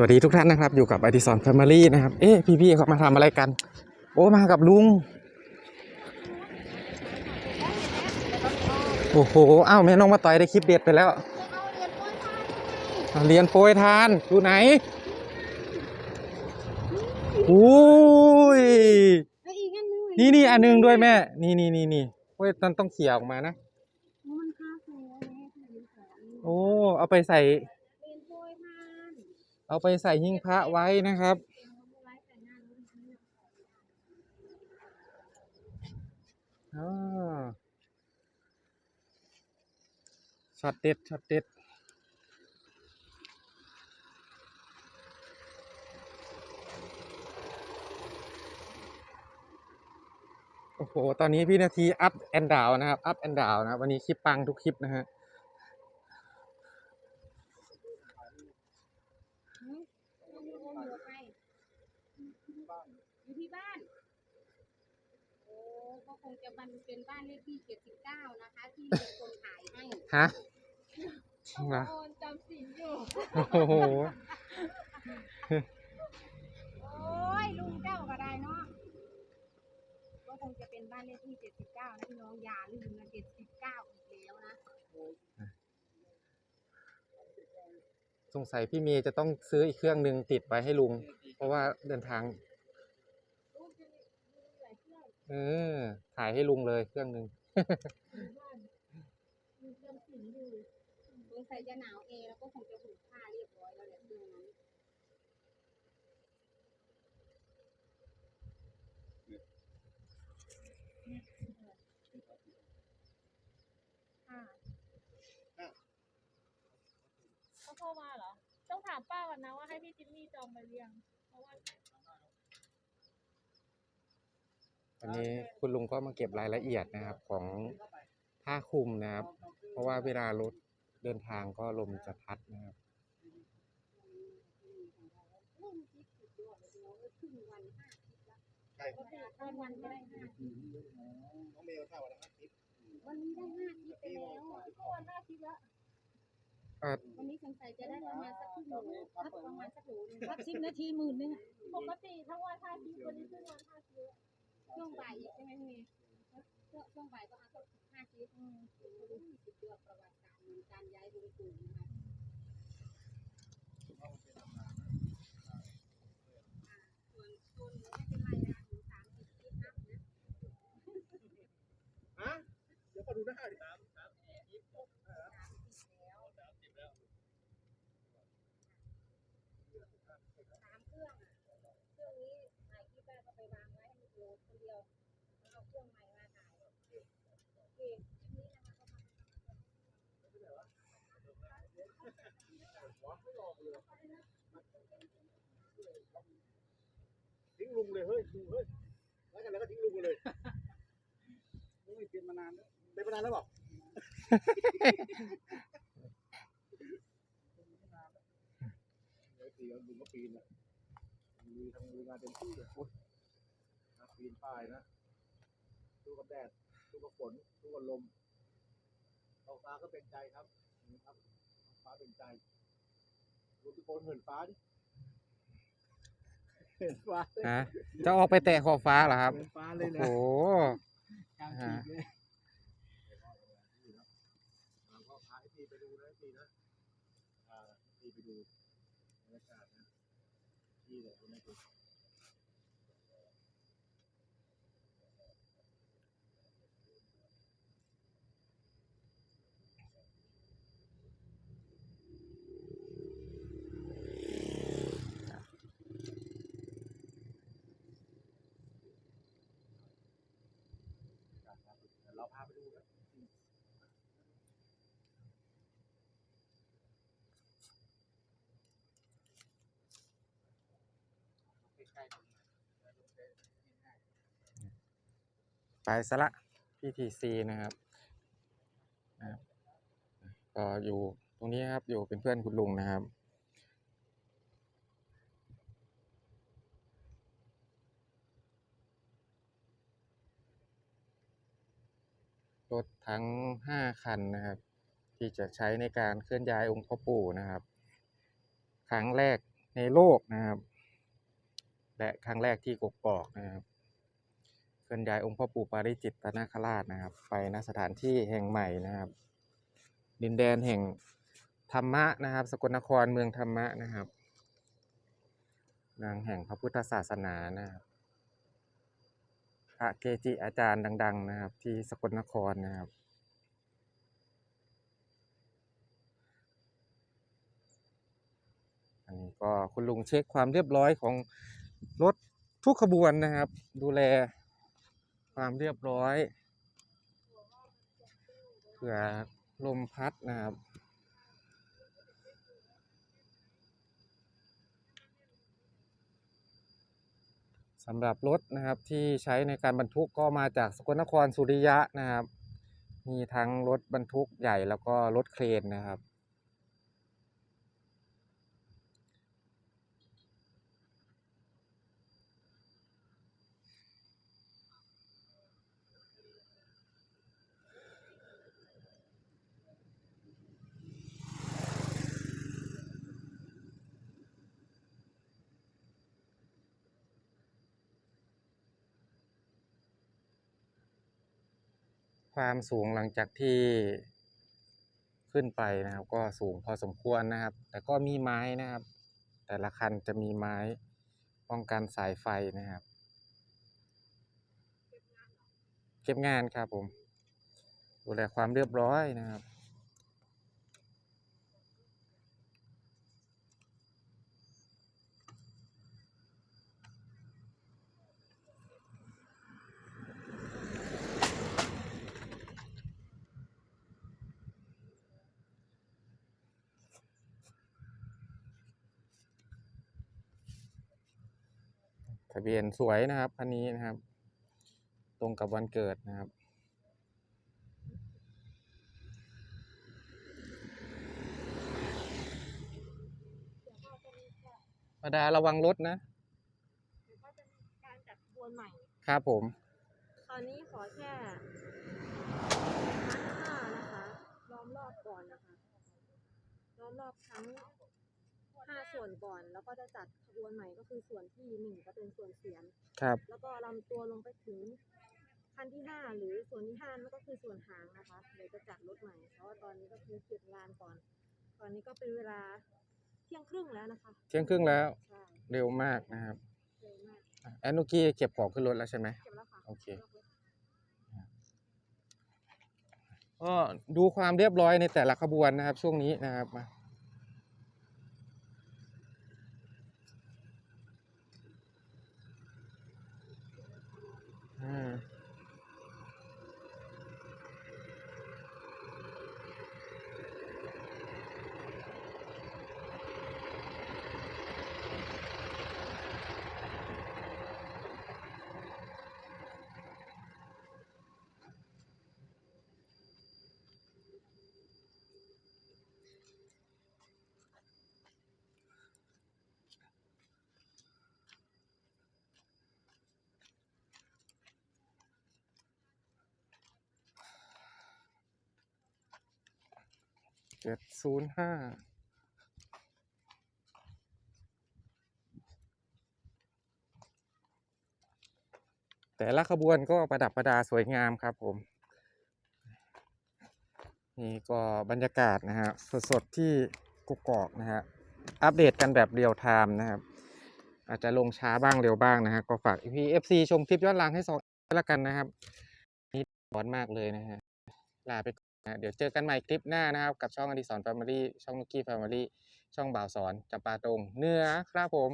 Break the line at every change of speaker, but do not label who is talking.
สวัสดีทุกท่านนะครับ อยู่กับอดิสรแฟมิลี่นะครับ เอ๊ะพี่ๆเขามาทำอะไรกัน โอ้มากับลุง โอ้โหอ้าวแม่น้องมาต่อยได้คลิปเด็ดไปแล้วเอาเรียนโปรยทานอยู่ไหนอุ้ย
แล้วอีกอันนึง
นี่นี่อันหนึงด้วยแม่ นี่นี่นี่นี่โอ้ยต้องต้องเขี่ยออกมานะ
มันคาเฟ่แล้วเนี่ยขนมของ
โอ้เอาไปใส่
เรียนโปรยทาน
เอาไปใส่หิ้งพระไว้นะครับ
อ่ารถนี่
อ่าช็อตเด็ด ช็อตเด็ดโอ้โห ตอนนี้พี่นาทีอัพแอนดาวนะครับ อัพแอนดาวนะครับ วันนี้คลิปปังทุกคลิปนะฮะ
ต้องมีคนอยู่ไปอยู่ที่บ้าน โอ้ก็ คงจะมันเป็นบ้านเลขที่เจ็ดสิบเก้านะคะ ที่เป็นคนถ่ายให้
ฮะเหรอ
โอนจำสินอยู่
โอ้โห
โอ้ยลุงเจ้าก็ได้เนาะก็คงจะเป็นบ้านเลขที่เจ็ดสิบเก้านะพี่น้องอย่าลืมนะเจ็ดสิบเก้าอีกแล้วนะ
สงสัยพี่เมย์จะต้องซื้ออีกเครื่องหนึ่งติดไว้ให้ลุง เพราะว่าเดินทาง เออ ถ่ายให้ลุงเลยเครื่องหนึ่ง
มีเครื่องสินอยู่สงสัยจะหนาวเองแล้วก็คงจะผูกผ้าเรียบร้อยแล้วแหละเครื่องนั้นค่ะ
เขาโทรมาเหรอ ต้องถามป้าก่อนนะว่าให้พี่จิมมี่จองไปหรือยังเพราะว่า
วันนี้คุณลุงก็มาเก็บรายละเอียดนะครับของผ้าคลุมนะครับ เพราะว่าเวลารถเดินทางก็ลมจะพัดนะครับ
เรื่องคิดสุดยอดเลยเนาะครึ่งวันห้าคลิปละ
ใช่
ก็คือตอนวันก็ได้ห้าคลิป
น้องเมย์เข้าวันละห้าคลิป
วันนี้ได้ห้าคลิปไปแล้ว
เมื่อวันหน้าคลิปละ
เอ่อ
วันนี้สงสัยจะได้ประมาณสักครึ่งโลครับประมาณสักโลนึงครับสิบนาทีหมื่นนึงอะ
ปกติทั้งวันห้าคลิปวันนี้เพิ่งวันห้าคลิป
ช่วงบ่ายอีกใช่ไหมพี่เมย์ ช่วงช่วงบ่ายก็เอาสักห้าคลิปอืมสุดยอดประวัติศาสตร์เหมือนการย้ายลุงตู่นะคะส่วนคนไม่เป็นไรนะสามสิบคลิปนะนะ
ฮะเดี๋ยวขอดูหน้าดิ
สามสิบแล้วสามเครื่องอะเครื่องนี้ถ่ายคลิปได้ก็ไปวางไว้ให้มันโหลดคนเดียวแล้วเอาเครื่องใหม่
ทิ้งลุงเลยเฮ้ยลุงเฮ้ยแล้วกันแล้วก็ทิ้งลุงไปเลยโอ้ยเป็นมานานแล้วเป็นมานานแล้วบอกเดี๋ยวตีเอาลุงก็ปีนอะมีทำมืองานเต็มที่เลยโอ๊ยนะปีนป้ายนะสู้กับแดด สู้กับฝนสู้กับลมท้องฟ้าก็เป็นใจครับนี่ครับท้องฟ้าเป็นใจดูทุกคนเหินฟ้าดิเหินฟ้าเลย
ฮะจะออกไปแตะขอบฟ้าเหรอครับ
เหินฟ้าเล
โอ้
ย
โห
นะกลางปีกเลยเราก็พาไอ้ตีไปดูนะไอ้ตีนะพาไอ้ตีไปดูบรรยากาศนะที่ไหนก็ไม่ถูก เราพาไปดูนะใกล้ๆตรงนี้
ไปซะละ PTC นะครับนะครับ ก็อยู่ตรงนี้ครับ อยู่เป็นเพื่อนคุณลุงนะครับ รถทั้ง 5 คันนะครับ ที่จะใช้ในการเคลื่อนย้ายองค์พ่อปู่นะครับ ครั้งแรกในโลกนะครับ และครั้งแรกที่กกอกนะครับ เคลื่อนย้ายองค์พ่อปู่ปาริจิตตนาคราชนะครับ ไปณสถานที่แห่งใหม่นะครับ ดินแดนแห่งธรรมะนะครับ สกลนครเมืองธรรมะนะครับนางแห่งพระพุทธศาสนานะครับ พระเกจิอาจารย์ดัง ๆ นะครับ ที่สกลนครนะครับ อันนี้ก็คุณลุงเช็คความเรียบร้อยของรถทุกขบวนนะครับ ดูแลความเรียบร้อยเผื่อลมพัดนะครับ สำหรับรถนะครับที่ใช้ในการบรรทุกก็มาจากสกลนครสุริยะนะครับ มีทั้งรถบรรทุกใหญ่แล้วก็รถเครนนะครับ ความสูงหลังจากที่ขึ้นไปนะครับ ก็สูงพอสมควรนะครับ แต่ก็มีไม้นะครับ แต่ละคันจะมีไม้ป้องกันสายไฟนะครับ เก็บงานครับผม ดูแลความเรียบร้อยนะครับ ทะเบียนสวยนะครับคันนี้นะครับ ตรงกับวันเกิดนะครับมดาระวังรถนะ
เดี๋ยวก็จะมีการจัดขบวนใหม่
ครับผม
ตอนนี้ขอแค่พันห้านะคะล้อมรอบก่อนนะคะล้อมรอบทั้ง ห้าส่วนก่อน แล้วก็จะจัดขบวนใหม่ก็คือส่วนที่หนึ่งก็เป็นส่วนเสียน
ครับ
แล้วก็ลำตัวลงไปถึงขั้นที่ห้าหรือส่วนที่ห้านั่นก็คือส่วนหางนะคะเดี๋ยวจะจัดรถใหม่เพราะว่าตอนนี้ก็คือเก็บงานก่อน ตอนนี้ก็เป็นเวลาเที่ยงครึ่งแล้วนะคะ
เที่ยงครึ่งแล้ว
ใช่
เร็วมากนะครับ
เร็วมาก
อะแอนนุกี้เก็บของขึ้นรถแล้วใช่ไหม
เก็บแล้วค่ะ
โอเค ก็ดูความเรียบร้อยในแต่ละขบวนนะครับ ช่วงนี้นะครับมา อ่ จ็ดศูนย์ห้าแต่ละขบวนก็ประดับประดาสวยงามครับผม นี่ก็บรรยากาศนะฮะสดๆที่กุกกอกนะฮะอัปเดตกันแบบเรียลไทม์นะครับ อาจจะลงช้าบ้างเร็วบ้างนะฮะก็ฝาก EPFC ชมคลิปย้อนหลังให้สองแล้วกันนะครับ นี่ร้อนมากเลยนะฮะลาไปก่อน เดี๋ยวเจอกันใหม่คลิปหน้านะครับ กับช่องอดิสรแฟมิลี่ช่องนุกกี้แฟมิลี่ช่องบ่าวสอนจับปาตรงเนื้อครับผม